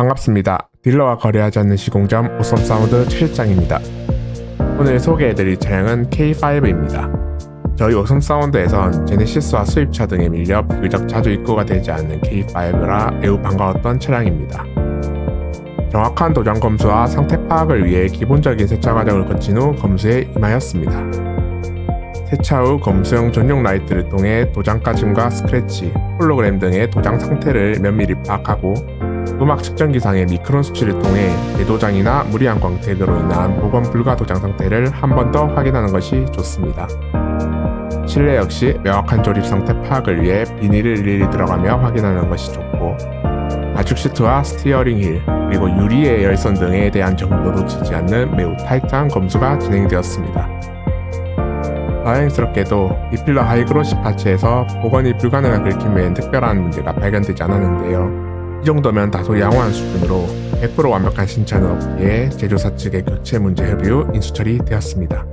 반갑습니다. 딜러와 거래하지 않는 시공점 오썸 사운드 최실장입니다. 오늘 소개해드릴 차량은 K5입니다. 저희 오썸 사운드에선 제네시스와 수입차 등에 밀려 비교적 자주 입고가 되지 않는 K5라 매우 반가웠던 차량입니다. 정확한 도장 검수와 상태 파악을 위해 기본적인 세차 과정을 거친 후 검수에 임하였습니다. 세차 후 검수용 전용 라이트를 통해 도장 까짐과 스크래치, 홀로그램 등의 도장 상태를 면밀히 파악하고 음악 측정기상의 미크론 수치를 통해 대도장이나 무리한 광택으로 인한 복원 불가 도장 상태를 한 번 더 확인하는 것이 좋습니다. 실내 역시 명확한 조립 상태 파악을 위해 비닐을 일일이 들어가며 확인하는 것이 좋고 가죽 시트와 스티어링 힐 그리고 유리의 열선 등에 대한 정보도 놓치지 않는 매우 타이트한 검수가 진행되었습니다. 다행스럽게도 비필러 하이그로시 파츠에서 복원이 불가능한 긁힘 외엔 특별한 문제가 발견되지 않았는데요. 이 정도면 다소 양호한 수준으로 100% 완벽한 신차는 없기에 제조사 측의 교체 문제 협의 후 인수 처리 되었습니다.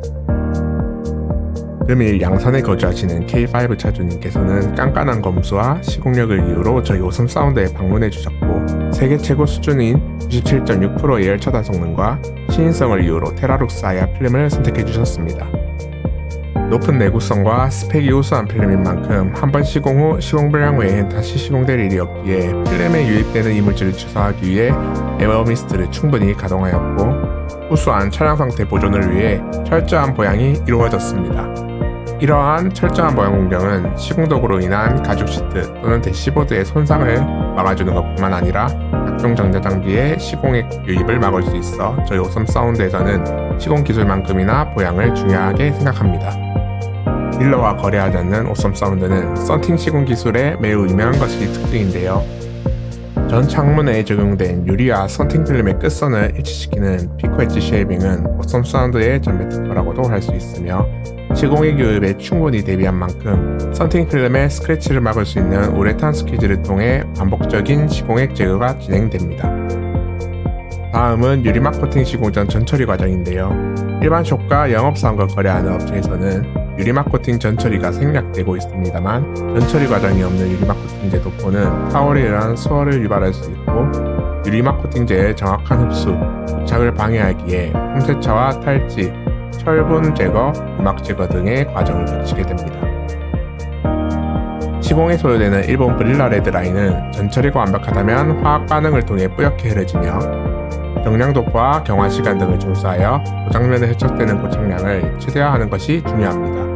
금일 양산에 거주하시는 K5 차주님께서는 깐깐한 검수와 시공력을 이유로 저희 오섬 사운드에 방문해 주셨고 세계 최고 수준인 97.6%의 열차단 성능과 시인성을 이유로 테라룩스 아야 필름을 선택해 주셨습니다. 높은 내구성과 스펙이 우수한 필름인 만큼 한 번 시공 후 시공 불량 외엔 다시 시공될 일이 없기에 필름에 유입되는 이물질을 주사하기 위해 에어미스트를 충분히 가동하였고 우수한 차량 상태 보존을 위해 철저한 보양이 이루어졌습니다. 이러한 철저한 보양 공정은 시공덕으로 인한 가죽 시트 또는 대시보드의 손상을 막아주는 것뿐만 아니라 각종 전자 장비의 시공액 유입을 막을 수 있어 저희 오섬 사운드에서는 시공 기술만큼이나 보양을 중요하게 생각합니다. 딜러와 거래하지 않는 오썸 사운드는 썬팅 시공 기술에 매우 유명한 것이 특징인데요. 전 창문에 적용된 유리와 썬팅 필름의 끝선을 일치시키는 피코 엣지 쉐이빙은 오썸 사운드의 전매 특허라고도 할 수 있으며 시공의 교육에 충분히 대비한 만큼 썬팅 필름의 스크래치를 막을 수 있는 우레탄 스퀴즈를 통해 반복적인 시공액 제거가 진행됩니다. 다음은 유리막 코팅 시공 전 전처리 과정인데요. 일반 숍과 영업사원과 거래하는 업체에서는 유리막 코팅 전처리가 생략되고 있습니다만 전처리 과정이 없는 유리막 코팅제 도포는 타월이란 수월을 유발할 수 있고 유리막 코팅제의 정확한 흡수, 부착을 방해하기에 폼세차와 탈지, 철분 제거, 유막 제거 등의 과정을 거치게 됩니다. 시공에 소요되는 일본 브릴라 레드라인은 전처리가 완벽하다면 화학 반응을 통해 뿌옇게 흐려지며 정량 도포와 경화 시간 등을 준수하여 도장면에 해촉되는 고착량을 최대화하는 것이 중요합니다.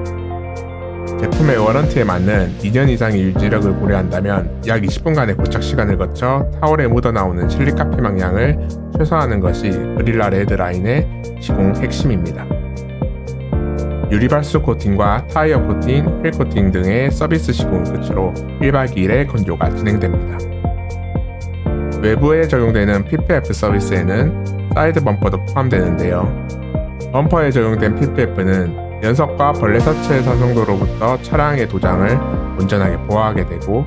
제품의 워런티에 맞는 2년 이상의 유지력을 고려한다면 약 20분간의 고착 시간을 거쳐 타월에 묻어나오는 실리카 피 망량을 최소화하는 것이 브릴라 레드라인의 시공 핵심입니다. 유리발수 코팅과 타이어 코팅, 휠 코팅 등의 서비스 시공 끝으로 1박 2일의 건조가 진행됩니다. 외부에 적용되는 PPF 서비스에는 사이드 범퍼도 포함되는데요. 범퍼에 적용된 PPF는 연석과 벌레 사체 산성도로부터 차량의 도장을 온전하게 보호하게 되고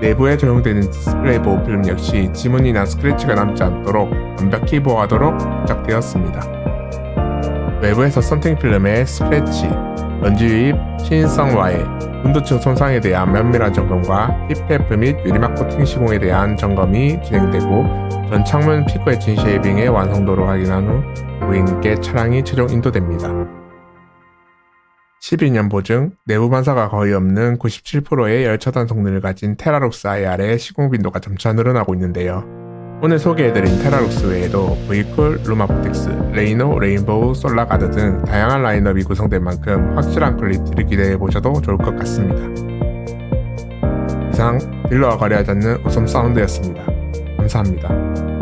내부에 적용되는 디스플레이 보호 필름 역시 지문이나 스크래치가 남지 않도록 완벽히 보호하도록 부착되었습니다. 외부에서 썬팅 필름의 스크래치, 먼지 유입, 신인성 와해, 운도층 손상에 대한 면밀한 점검과 PPF 및 유리막 코팅 시공에 대한 점검이 진행되고 전 창문 피코 에칭 쉐이빙의 완성도를 확인한 후 고객님께 차량이 최종 인도됩니다. 12년 보증, 내부 반사가 거의 없는 97%의 열차단 성능을 가진 테라룩스 IR의 시공 빈도가 점차 늘어나고 있는데요. 오늘 소개해드린 테라룩스 외에도 브이쿨, 루마포텍스, 레이노, 레인보우, 솔라가드 등 다양한 라인업이 구성된 만큼 확실한 퀄리티를 기대해보셔도 좋을 것 같습니다. 이상 딜러와 거래하지 않는 웃음 사운드였습니다. 감사합니다.